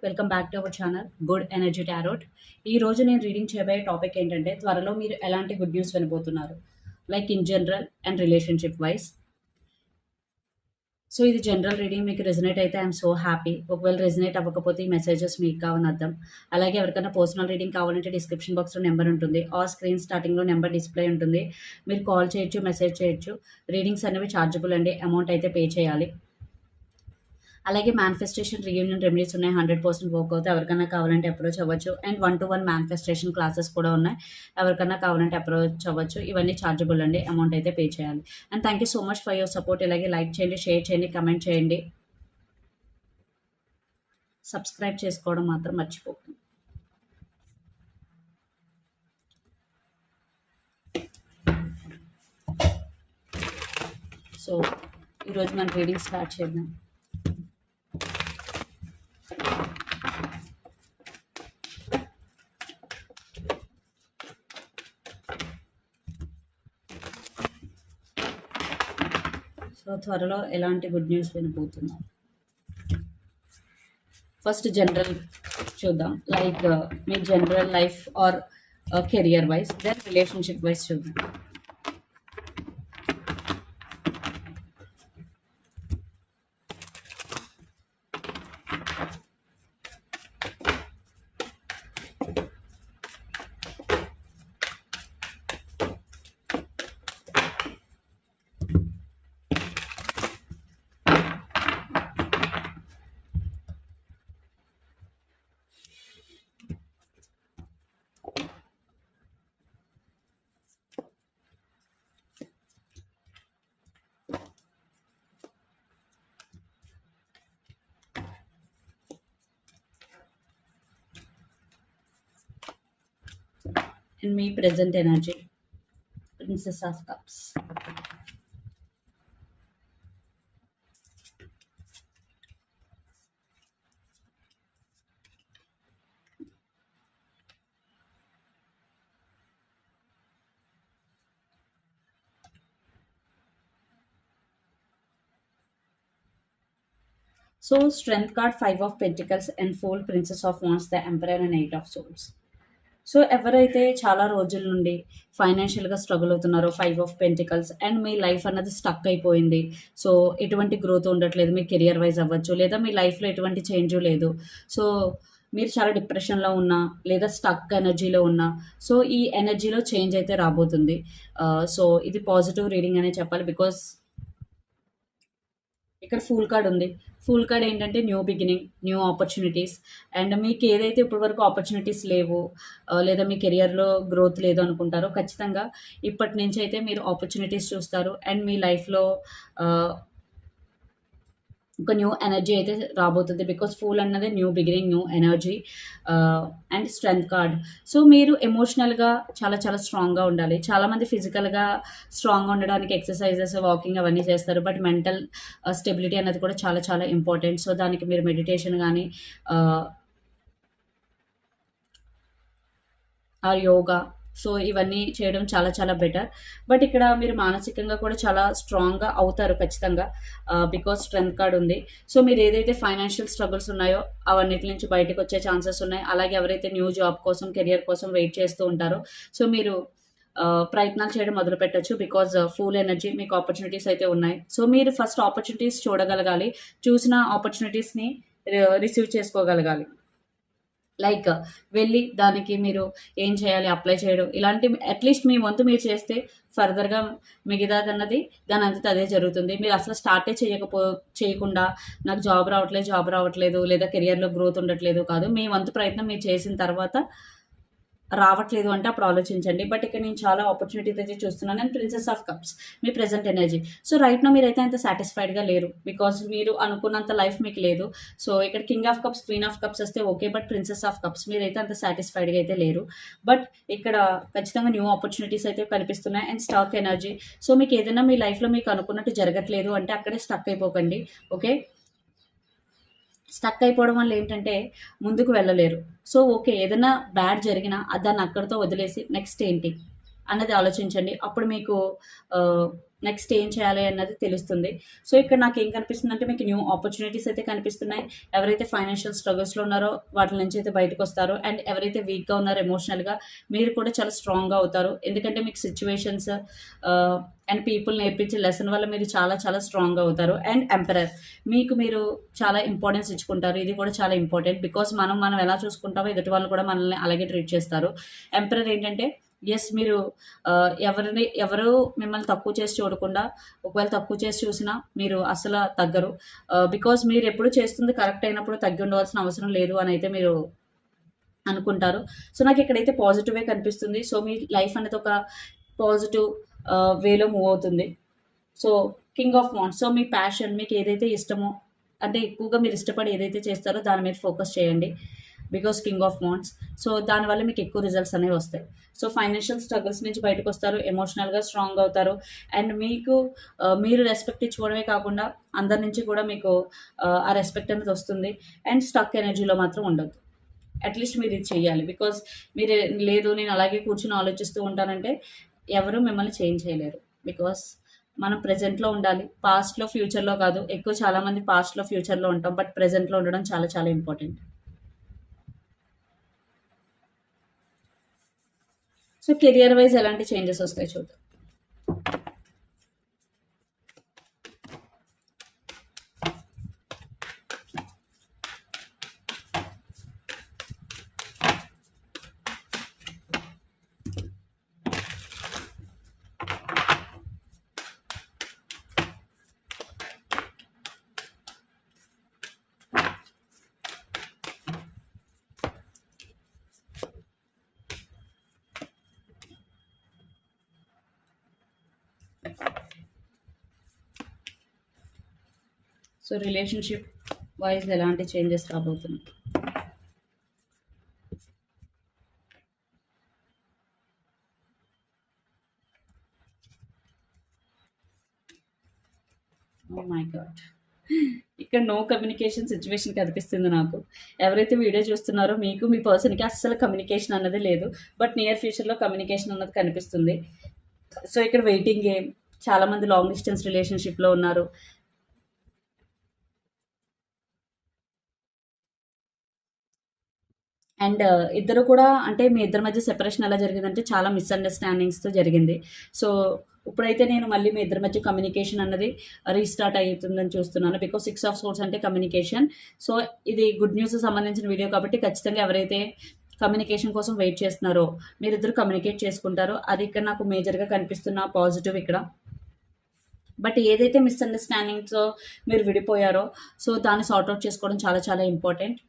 Welcome back to our channel good energy tarot ఈ రోజు నేను రీడింగ్ చేయబోయే టాపిక్ ఏంటంటే త్వరలో మీరు ఎలాంటి good news వినబోతున్నారు? Like in general and relationship wise so ఇది జనరల్ రీడింగ్ మీకు రెజినేట్ అయితే ఐఎమ్ సో హ్యాపీ ఒకవేళ రెజినేట్ అవ్వకపోతే ఈ మెసేజెస్ మీకు కావని అర్థం. అలాగే ఎవరికైనా పర్సనల్ రీడింగ్ కావాలంటే డిస్క్రిప్షన్ బాక్స్లో నెంబర్ ఉంటుంది. ఆ స్క్రీన్ స్టార్టింగ్లో నెంబర్ డిస్ప్లే ఉంటుంది. మీరు కాల్ చేయొచ్చు మెసేజ్ చేయొచ్చు. రీడింగ్స్ అనేవి ఛార్జబుల్ అండి. అమౌంట్ అయితే పే చేయాలి. అలాగే మేనిఫెస్టేషన్ రీయూనియన్ రెమెడీస్ ఉన్నాయి. హండ్రెడ్ పర్సెంట్ వర్క్ అవుతాయి. ఎవరికైనా కావాలంటే అప్రోచ్ అవ్వచ్చు. And one to one manifestation classes కూడా ఉన్నాయి. ఎవరికైనా కావాలంటే అప్రోచ్ అవ్వచ్చు. ఇవన్నీ ఛార్జబుల్ అండి. అమౌంట్ అయితే పే చేయాలి. And thank you so much for your support ఇలాగే లైక్ చేయండి షేర్ చేయండి కమెంట్ చేయండి. సబ్స్క్రైబ్ చేసుకోవడం మాత్రం మర్చిపోకండి. సో ఈరోజు మనం రీడింగ్ స్టార్ట్ చేద్దాం సో త్వరలో ఎలాంటి గుడ్ న్యూస్ వినబోతున్నాం? ఫస్ట్ జనరల్ చూద్దాం. Like uh, me general life or career wise then relationship wise చూద్దాం. In may present energy. Princess of Cups. So strength card, five of pentacles and four princess of wands, the emperor and eight of swords. So ఎవరైతే చాలా రోజుల నుండి ఫైనాన్షియల్గా struggle అవుతున్నారో five of pentacles and మీ life అన్నది stuck అయిపోయింది. So ఎటువంటి గ్రోత్ ఉండట్లేదు మీ కెరియర్ వైజ్ అవ్వచ్చు లేదా మీ లైఫ్లో ఎటువంటి చేంజ్ లేదు. సో మీరు చాలా డిప్రెషన్లో ఉన్నా లేదా స్టక్ ఎనర్జీలో ఉన్నా సో ఈ ఎనర్జీలో చేంజ్ అయితే రాబోతుంది. Uh, సో ఇది పాజిటివ్ రీడింగ్ అనే చెప్పాలి బికాస్ ఇక్కడ ఫుల్ కార్డ్ ఉంది. ఫుల్ కార్డ్ ఏంటంటే new beginning new opportunities and మీకు ఏదైతే ఇప్పటివరకు ఆపర్చునిటీస్ లేవు లేదా మీ కెరియర్లో గ్రోత్ లేదు అనుకుంటారో ఖచ్చితంగా ఇప్పటి నుంచి అయితే మీరు ఆపర్చునిటీస్ చూస్తారు. అండ్ మీ లైఫ్లో ఒక న్యూ ఎనర్జీ అయితే రాబోతుంది బికాస్ ఫూల్ అన్నది new beginning new energy and strength card so మీరు ఎమోషనల్గా చాలా చాలా స్ట్రాంగ్గా ఉండాలి. చాలామంది ఫిజికల్గా స్ట్రాంగ్గా ఉండడానికి ఎక్సర్సైజెస్ వాకింగ్ అవన్నీ చేస్తారు. బట్ మెంటల్ స్టెబిలిటీ అనేది కూడా చాలా చాలా ఇంపార్టెంట్ సో దానికి మీరు మెడిటేషన్ కానీ ఆర్ యోగా సో ఇవన్నీ చేయడం చాలా చాలా బెటర్ బట్ ఇక్కడ మీరు మానసికంగా కూడా చాలా స్ట్రాంగ్గా అవుతారు ఖచ్చితంగా బికాస్ స్ట్రెంత్ కార్డ్ ఉంది. సో మీరు ఏదైతే ఫైనాన్షియల్ స్ట్రగుల్స్ ఉన్నాయో అవన్నిటి నుంచి బయటకు వచ్చే ఛాన్సెస్ ఉన్నాయి. అలాగే ఎవరైతే న్యూ జాబ్ కోసం కెరియర్ కోసం వెయిట్ చేస్తూ ఉంటారో సో మీరు ప్రయత్నాలు చేయడం మొదలు పెట్టచ్చు. బికాజ్ ఫుల్ ఎనర్జీ మీకు ఆపర్చునిటీస్ అయితే ఉన్నాయి. సో మీరు ఫస్ట్ ఆపర్చునిటీస్ చూడగలగాలి. చూసిన ఆపర్చునిటీస్ని రిసీవ్ చేసుకోగలగాలి. లైక్ వెళ్ళి దానికి మీరు ఏం చేయాలి అప్లై చేయడం ఇలాంటి అట్లీస్ట్ మీ వంతు మీరు చేస్తే ఫర్దర్గా మిగతాది అన్నది దాని అంతటా అదే జరుగుతుంది. మీరు అసలు స్టార్టే చేయకపో చేయకుండా నాకు జాబ్ రావట్లేదు జాబ్ రావట్లేదు లేదా కెరియర్లో గ్రోత్ ఉండట్లేదు కాదు మీ వంతు ప్రయత్నం మీరు చేసిన తర్వాత రావట్లేదు అంటే అప్పుడు ఆలోచించండి. బట్ ఇక్కడ నేను చాలా ఆపర్చునిటీస్ అయితే చూస్తున్నాను. అండ్ ప్రిన్సెస్ ఆఫ్ కప్స్ మీ ప్రెసెంట్ ఎనర్జీ సో రైట్ నా మీరైతే అంత సాటిస్ఫైడ్గా లేరు. బికాస్ మీరు అనుకున్నంత లైఫ్ మీకు లేదు. సో ఇక్కడ king of cups queen of cups వస్తే okay but princess of cups మీరైతే అంత సాటిస్ఫైడ్గా అయితే లేరు. బట్ ఇక్కడ ఖచ్చితంగా న్యూ ఆపర్చునిటీస్ అయితే కనిపిస్తున్నాయి. అండ్ స్టాక్ ఎనర్జీ సో మీకు ఏదైనా మీ లైఫ్లో మీకు అనుకున్నట్టు జరగట్లేదు అంటే అక్కడే స్టక్ అయిపోకండి. ఓకే స్టక్ అయిపోవడం వల్ల ఏంటంటే ముందుకు వెళ్ళలేరు. సో ఓకే ఏదైనా బ్యాడ్ జరిగినా దాన్ని అక్కడితో వదిలేసి నెక్స్ట్ ఏంటి? అన్నది ఆలోచించండి. అప్పుడు మీకు నెక్స్ట్ ఏం చేయాలి అన్నది తెలుస్తుంది. సో ఇక్కడ నాకు ఏం కనిపిస్తుంది అంటే మీకు న్యూ ఆపర్చునిటీస్ అయితే కనిపిస్తున్నాయి. ఎవరైతే ఫైనాన్షియల్ స్ట్రగుల్స్లో ఉన్నారో వాటి నుంచి అయితే బయటకు వస్తారో. అండ్ ఎవరైతే వీక్గా ఉన్నారో ఎమోషనల్గా మీరు కూడా చాలా స్ట్రాంగ్గా అవుతారు. ఎందుకంటే మీకు సిచ్యువేషన్స్ అండ్ పీపుల్ నేర్పించే లెసన్ వల్ల మీరు చాలా చాలా స్ట్రాంగ్గా అవుతారు. అండ్ ఎంపరర్ మీకు మీరు చాలా ఇంపార్టెన్స్ ఇచ్చుకుంటారు. ఇది కూడా చాలా ఇంపార్టెంట్. బికాస్ మనం మనం ఎలా చూసుకుంటామో ఎదుటి వాళ్ళు కూడా మనల్ని అలాగే ట్రీట్ చేస్తారు. ఎంపరర్ ఏంటంటే ఎస్ మీరు ఎవరిని ఎవరు మిమ్మల్ని తక్కువ చేసి చూడకుండా ఒకవేళ తక్కువ చేసి చూసినా మీరు అసలు తగ్గరు. బికాజ్ మీరు ఎప్పుడు చేస్తుంది కరెక్ట్ అయినప్పుడు తగ్గి ఉండవలసిన అవసరం లేదు అని అయితే మీరు అనుకుంటారు. సో నాకు ఇక్కడైతే పాజిటివే కనిపిస్తుంది. సో మీ లైఫ్ అనేది ఒక పాజిటివ్ వేలో మూవ్ అవుతుంది. So king of wands so me passion మీకు ఏదైతే ఇష్టమో అంటే ఎక్కువగా మీరు ఇష్టపడి ఏదైతే చేస్తారో దాని మీద ఫోకస్ చేయండి. Because king of wands so దానివల్ల మీకు ఎక్కువ రిజల్ట్స్ అనేవి వస్తాయి. సో ఫైనాన్షియల్ స్ట్రగుల్స్ నుంచి బయటకు వస్తారు ఎమోషనల్గా స్ట్రాంగ్ అవుతారు. అండ్ మీకు మీరు రెస్పెక్ట్ ఇచ్చుకోవడమే కాకుండా అందరి నుంచి కూడా మీకు ఆ, రెస్పెక్ట్ అనేది వస్తుంది. అండ్ స్టక్ ఎనర్జీలో మాత్రం ఉండదు అట్లీస్ట్ మీరు ఇది చేయాలి బికాజ్ మీరు లేదు నేను అలాగే కూర్చుని ఆలోచిస్తూ ఉంటానంటే ఎవరు మిమ్మల్ని చేంజ్ చేయలేరు. బికాస్ మనం ప్రజెంట్లో ఉండాలి. పాస్ట్లో ఫ్యూచర్లో కాదు. ఎక్కువ చాలామంది పాస్ట్లో ఫ్యూచర్లో ఉంటాం. బట్ ప్రజెంట్లో ఉండడం చాలా చాలా ఇంపార్టెంట్ సో కెరియర్ వైజ్ ఎలాంటి చేంజెస్ వస్తాయి చూద్దాం. సో రిలేషన్షిప్ వైజ్ ఎలాంటి చేంజెస్ రాబోతున్నాయి ఓ oh మై గాడ్ ఇక్కడ నో కమ్యూనికేషన్ సిచ్యువేషన్ కనిపిస్తుంది నాకు. ఎవరైతే వీడియో చూస్తున్నారో మీకు మీ పర్సన్కి అస్సలు కమ్యూనికేషన్ అన్నది లేదు. బట్ నియర్ ఫ్యూచర్లో కమ్యూనికేషన్ అన్నది కనిపిస్తుంది. సో ఇక్కడ వెయిటింగ్ గేమ్ చాలామంది లాంగ్ డిస్టెన్స్ రిలేషన్షిప్లో ఉన్నారు. అండ్ ఇద్దరు కూడా అంటే మీ ఇద్దరి మధ్య సెపరేషన్ ఎలా జరిగిందంటే చాలా మిస్అండర్స్టాండింగ్స్తో జరిగింది. సో ఇప్పుడైతే నేను మళ్ళీ మీ ఇద్దరి మధ్య కమ్యూనికేషన్ అన్నది రీస్టార్ట్ అవుతుందని చూస్తున్నాను. బికాస్ సిక్స్ ఆఫ్ సోర్స్ అంటే కమ్యూనికేషన్ సో ఇది గుడ్ న్యూస్ సంబంధించిన వీడియో కాబట్టి ఖచ్చితంగా ఎవరైతే కమ్యూనికేషన్ కోసం వెయిట్ చేస్తున్నారో మీరిద్దరు కమ్యూనికేట్ చేసుకుంటారో. అది ఇక్కడ నాకు మేజర్గా కనిపిస్తున్న పాజిటివ్ ఇక్కడ. బట్ ఏదైతే మిస్అండర్స్టాండింగ్తో మీరు విడిపోయారో సో దాన్ని సార్ట్అవుట్ చేసుకోవడం చాలా చాలా ఇంపార్టెంట్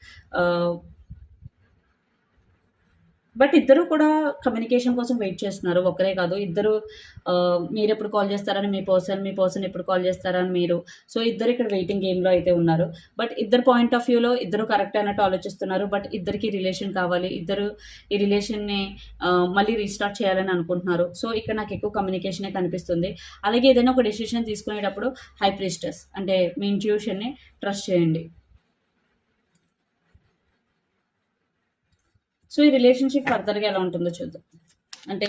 బట్ ఇద్దరు కూడా కమ్యూనికేషన్ కోసం వెయిట్ చేస్తున్నారు. ఒకరే కాదు ఇద్దరు మీరు ఎప్పుడు కాల్ చేస్తారని మీ పర్సన్ మీ పర్సన్ ఎప్పుడు కాల్ చేస్తారని మీరు. సో ఇద్దరు ఇక్కడ వెయిటింగ్ గేమ్లో అయితే ఉన్నారు. బట్ ఇద్దరు పాయింట్ ఆఫ్ వ్యూలో ఇద్దరు కరెక్ట్ అన్నట్టు ఆలోచిస్తున్నారు. బట్ ఇద్దరికి రిలేషన్ కావాలి. ఇద్దరు ఈ రిలేషన్ని మళ్ళీ రీస్టార్ట్ చేయాలని అనుకుంటున్నారు. సో ఇక్కడ నాకు ఎక్కువ కమ్యూనికేషనే కనిపిస్తుంది. అలాగే ఏదైనా ఒక డెసిషన్ తీసుకునేటప్పుడు హై ప్రిస్టస్ అంటే మీ ఇంట్యూషన్ని ట్రస్ట్ చేయండి. సో ఈ రిలేషన్షిప్ ఫర్దర్గా ఎలా ఉంటుందో చూద్దాం. అంటే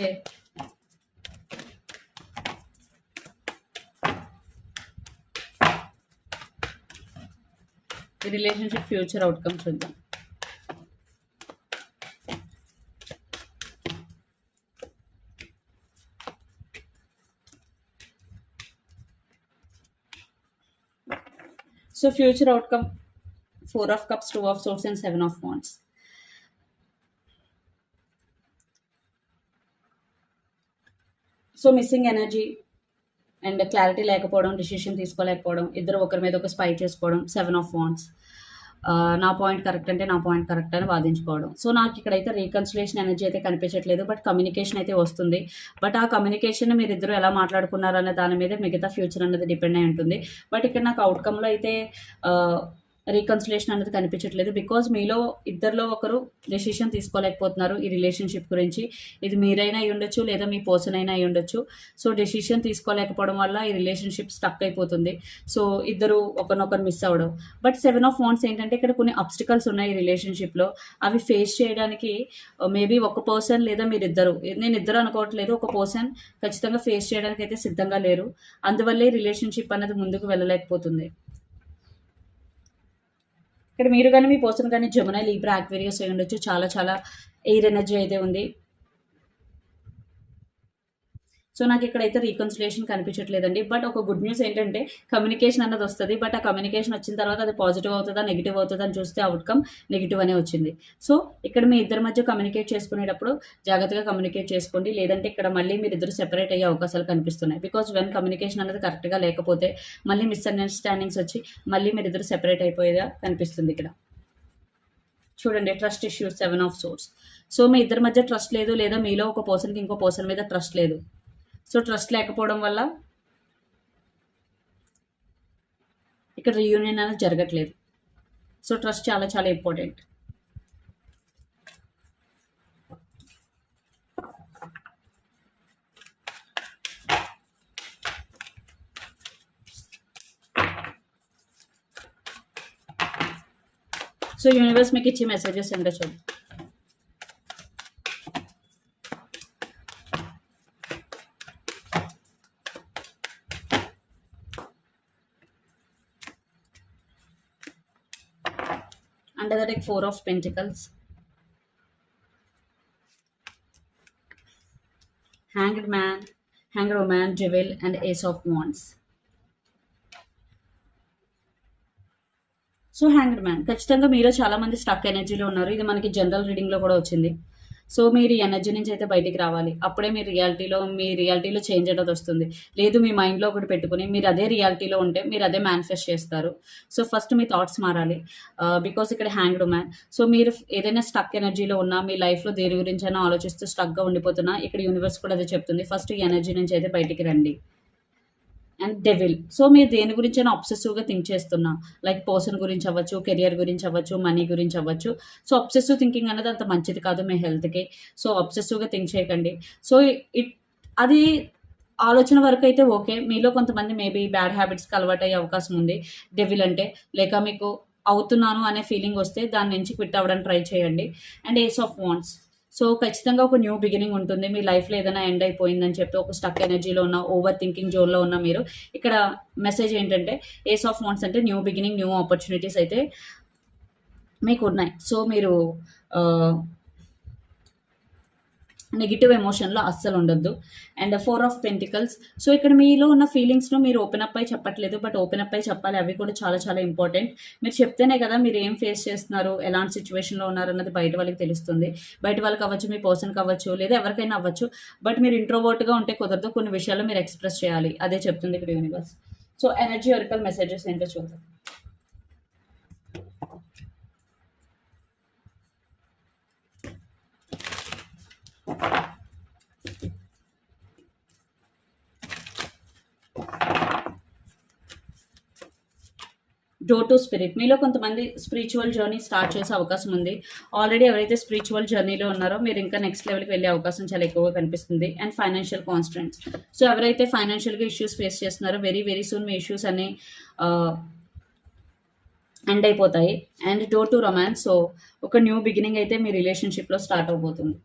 ఈ రిలేషన్షిప్ ఫ్యూచర్ అవుట్కమ్ చూద్దాం. So future outcome four of cups two of swords and seven of wands so missing energy and clarity లేకపోవడం డిసిషన్ తీసుకోలేకపోవడం ఇద్దరు ఒకరి మీద ఒక స్పై చేసుకోవడం సెవెన్ ఆఫ్ వాన్స్ నా పాయింట్ కరెక్ట్ అంటే నా పాయింట్ కరెక్ట్ అని వాదించుకోవడం. సో నాకు ఇక్కడైతే రీకన్సిలేషన్ ఎనర్జీ అయితే కనిపించట్లేదు బట్ కమ్యూనికేషన్ అయితే వస్తుంది. బట్ ఆ కమ్యూనికేషన్ మీరు ఇద్దరు ఎలా మాట్లాడుకున్నారు అనే దాని మీద మిగతా ఫ్యూచర్ అనేది డిపెండ్ అయి ఉంటుంది. బట్ ఇక్కడ నాకు అవుట్కంలో అయితే రీకన్సిలేషన్ అనేది కనిపించట్లేదు. బికాజ్ మీలో ఇద్దరిలో ఒకరు డెసిషన్ తీసుకోలేకపోతున్నారు ఈ రిలేషన్షిప్ గురించి. ఇది మీరైనా అయి ఉండొచ్చు లేదా మీ పర్సన్ అయినా అయి ఉండొచ్చు. సో డెసిషన్ తీసుకోలేకపోవడం వల్ల ఈ రిలేషన్షిప్ స్టక్ అయిపోతుంది. సో ఇద్దరు ఒకరినొకరు మిస్ అవ్వడం. బట్ సెవెన్ ఆఫ్ వాన్స్ ఏంటంటే ఇక్కడ కొన్ని అబ్స్టికల్స్ ఉన్నాయి ఈ రిలేషన్షిప్లో అవి ఫేస్ చేయడానికి uh, మేబీ ఒక పర్సన్ లేదా మీరు ఇద్దరు నేను ఇద్దరు అనుకోవట్లేదు ఒక పర్సన్ ఖచ్చితంగా ఫేస్ చేయడానికి అయితే సిద్ధంగా లేరు. అందువల్లే రిలేషన్షిప్ అనేది ముందుకు వెళ్ళలేకపోతుంది. ఇక్కడ మీరు కానీ మీ పర్సన్ కానీ జమున లీబ్రా యాక్వేరియస్ అయి ఉండొచ్చు. చాలా చాలా ఎయిర్ ఎనర్జీ అయితే ఉంది. సో నాకు ఇక్కడైతే రీకన్సిలేషన్ కనిపించట్లేదండి. బట్ ఒక గుడ్ న్యూస్ ఏంటంటే కమ్యూనికేషన్ అన్నది వస్తుంది. బట్ ఆ కమ్యూనికేషన్ వచ్చిన తర్వాత అది పాజిటివ్ అవుతుందా నెగిటివ్ అవుతుందా అని చూస్తే అవుట్కమ్ నెగిటివ్ అనే వచ్చింది. సో ఇక్కడ మీ ఇద్దరి మధ్య కమ్యూనికేట్ చేసుకునేటప్పుడు జాగ్రత్తగా కమ్యూనికేట్ చేసుకోండి. లేదంటే ఇక్కడ మళ్ళీ మీరు ఇద్దరు సెపరేట్ అయ్యే అవకాశాలు కనిపిస్తున్నాయి. బికాజ్ వెన్ కమ్యూనికేషన్ అనేది కరెక్ట్గా లేకపోతే మళ్ళీ మిస్అండర్స్టాండింగ్స్ వచ్చి మళ్ళీ మీరు ఇద్దరు సెపరేట్ అయిపోయేదా కనిపిస్తుంది ఇక్కడ. చూడండి trust issues seven of swords so మీ ఇద్దరి మధ్య ట్రస్ట్ లేదు లేదా మీలో ఒక పర్సన్కి ఇంకో పర్సన్ మీద ట్రస్ట్ లేదు. సో ట్రస్ట్ లేకపోవడం వల్ల ఇక్కడ రీయూనియన్ అనేది జరగట్లేదు. సో ట్రస్ట్ చాలా చాలా ఇంపార్టెంట్ సో యూనివర్స్ మీకు ఇచ్చే మెసేజెస్ ఏంటో చూద్దాం. Under the deck four of pentacles hanged man hanged woman devil and ace of wands so hanged man ఖచ్చితంగా మీరు చాలా మంది స్టక్ ఎనర్జీలో ఉన్నారు ఇది మనకి జనరల్ రీడింగ్లో కూడా వచ్చింది సో మీరు ఈ ఎనర్జీ నుంచి అయితే బయటికి రావాలి. అప్పుడే మీ రియాలిటీలో మీ రియాలిటీలో చేంజ్ అనేది వస్తుంది. లేదు మీ మైండ్లో ఒకటి పెట్టుకుని మీరు అదే రియాలిటీలో ఉంటే మీరు అదే మేనిఫెస్ట్ చేస్తారు. సో ఫస్ట్ మీ థాట్స్ మారాలి. బికాస్ ఇక్కడ హ్యాంగ్డ్ మ్యాన్ సో మీరు ఏదైనా స్టక్ ఎనర్జీలో ఉన్నా మీ లైఫ్లో దేని గురించి అయినా ఆలోచిస్తూ స్టక్గా ఉండిపోతున్నా ఇక్కడ యూనివర్స్ కూడా అదే చెప్తుంది. ఫస్ట్ ఈ ఎనర్జీ నుంచి అయితే బయటికి రండి. And devil. సో మీరు దేని గురించి అబ్సెసివ్గా థింక్ చేస్తున్నా. లైక్ పర్సన్ గురించి అవ్వచ్చు కెరియర్ గురించి అవ్వచ్చు మనీ గురించి అవ్వచ్చు. సో అబ్సెసివ్ థింకింగ్ అనేది అంత మంచిది కాదు మీ హెల్త్కి సో అబ్సెసివ్గా థింక్ చేయకండి. సో ఇట్ అది ఆలోచన వరకు అయితే ఓకే మీలో కొంతమంది మేబీ బ్యాడ్ హ్యాబిట్స్కి అలవాటు అయ్యే అవకాశం ఉంది. డెవిల్ అంటే లేక మీకు అవుతున్నాను అనే ఫీలింగ్ వస్తే దాని నుంచి క్విట్ అవ్వడానికి ట్రై చేయండి. And ace of wands so ఖచ్చితంగా ఒక న్యూ బిగినింగ్ ఉంటుంది. మీ లైఫ్లో ఏదైనా ఎండ్ అయిపోయిందని చెప్పి ఒక స్టక్ ఎనర్జీలో ఉన్న ఓవర్ థింకింగ్ జోన్లో ఉన్న మీరు ఇక్కడ మెసేజ్ ఏంటంటే ఏస్ ఆఫ్ వాంట్స్ అంటే న్యూ బిగినింగ్ న్యూ ఆపర్చునిటీస్ అయితే మీకు ఉన్నాయి సో మీరు నెగిటివ్ ఎమోషన్లో అస్సలు ఉండొద్దు. And four of pentacles so ఇక్కడ మీలో ఉన్న ఫీలింగ్స్ను మీరు ఓపెన్ అప్ అయి చెప్పట్లేదు బట్ ఓపెన్ అప్ అయి చెప్పాలి. అవి కూడా చాలా చాలా ఇంపార్టెంట్ మీరు చెప్తేనే కదా మీరు ఏం ఫేస్ చేస్తున్నారు ఎలాంటి సిచ్యువేషన్లో ఉన్నారు అన్నది బయట వాళ్ళకి తెలుస్తుంది. బయట వాళ్ళకి అవ్వచ్చు మీ పర్సన్కి అవ్వచ్చు లేదా ఎవరికైనా అవ్వచ్చు. బట్ మీరు ఇంట్రోవర్ట్గా ఉంటే కుదరదు. కొన్ని విషయాలు మీరు ఎక్స్ప్రెస్ చేయాలి. అదే చెప్తుంది ఇక్కడ universe so energy oracle messages ఏంటో చూద్దాం. Door to spirit. మీలో కొంతమంది స్పిరిచువల్ జర్నీ స్టార్ట్ చేసే అవకాశం ఉంది. ఆల్రెడీ ఎవరైతే స్పిరిచువల్ జర్నీలో ఉన్నారో మీరు ఇంకా నెక్స్ట్ లెవెల్కి వెళ్ళే అవకాశం చాలా ఎక్కువగా కనిపిస్తుంది. అండ్ ఫైనాన్షియల్ కాన్స్టెంట్స్ సో ఎవరైతే ఫైనాన్షియల్గా ఇష్యూస్ ఫేస్ చేస్తున్నారో వెరీ వెరీ సూన్ మీ ఇష్యూస్ అన్ని ఎండ్ అయిపోతాయి. And door to romance so ఒక న్యూ బిగినింగ్ అయితే మీ రిలేషన్షిప్లో స్టార్ట్ అవబోతుంది.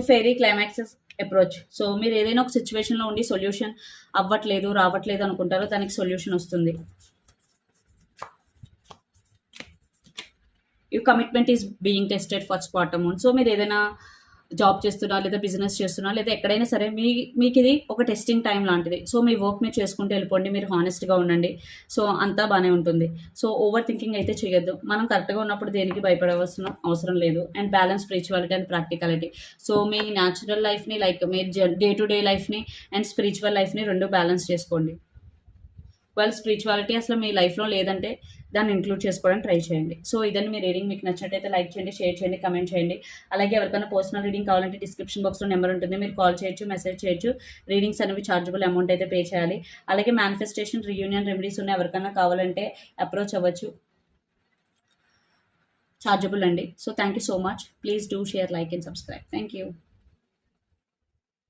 ఫెరీ క్లైమాక్సెస్ అప్రోచ్ సో మీరు ఏదైనా ఒక సిచ్యువేషన్లో ఉండి సొల్యూషన్ అవ్వట్లేదు రావట్లేదు అనుకుంటారో దానికి సొల్యూషన్ వస్తుంది. You commitment is being tested for spot amount so మీరు ఏదైనా జాబ్ చేస్తున్నా లేదా బిజినెస్ చేస్తున్నా లేదా ఎక్కడైనా సరే మీ మీకు ఇది ఒక టెస్టింగ్ టైం లాంటిది. సో మీ వర్క్ మీరు చేసుకుంటూ వెళ్ళిపోండి మీరు హానెస్ట్గా ఉండండి. సో అంతా బాగానే ఉంటుంది. సో ఓవర్ థింకింగ్ అయితే చేయొద్దు మనం కరెక్ట్గా ఉన్నప్పుడు దేనికి భయపడవలసిన అవసరం లేదు. And balance spirituality and practicality. So me natural లైఫ్ని లైక్ మీ డే టు డే లైఫ్ని అండ్ స్పిరిచువల్ లైఫ్ని రెండు బ్యాలెన్స్ చేసుకోండి. వాళ్ళ స్పిరిచువాలిటీ అసలు మీ లైఫ్లో లేదంటే దాన్ని ఇంక్లూడ్ చేసుకోవడానికి ట్రై చేయండి. సో ఇదని మీ రీడింగ్ మీకు నచ్చినట్టయితే లైక్ చేయండి షేర్ చేయండి కమెంట్ చేయండి. అలాగే ఎవరికైనా పర్సనల్ రీడింగ్ కావాలంటే డిస్క్రిప్షన్ బాక్స్లో నెంబర్ ఉంటుంది. మీరు కాల్ చేయొచ్చు మెసేజ్ చేయొచ్చు. రీడింగ్స్ అనేవి చార్జబుల్ అమౌంట్ అయితే పే చేయాలి. అలాగే మేనిఫెస్టేషన్ రియూనియన్ రెమెడీస్ ఉన్నాయి ఎవరికైనా కావాలంటే అప్రోచ్ అవ్వచ్చు. చార్జబుల్ అండి. So thank you so much please do share like and subscribe thank you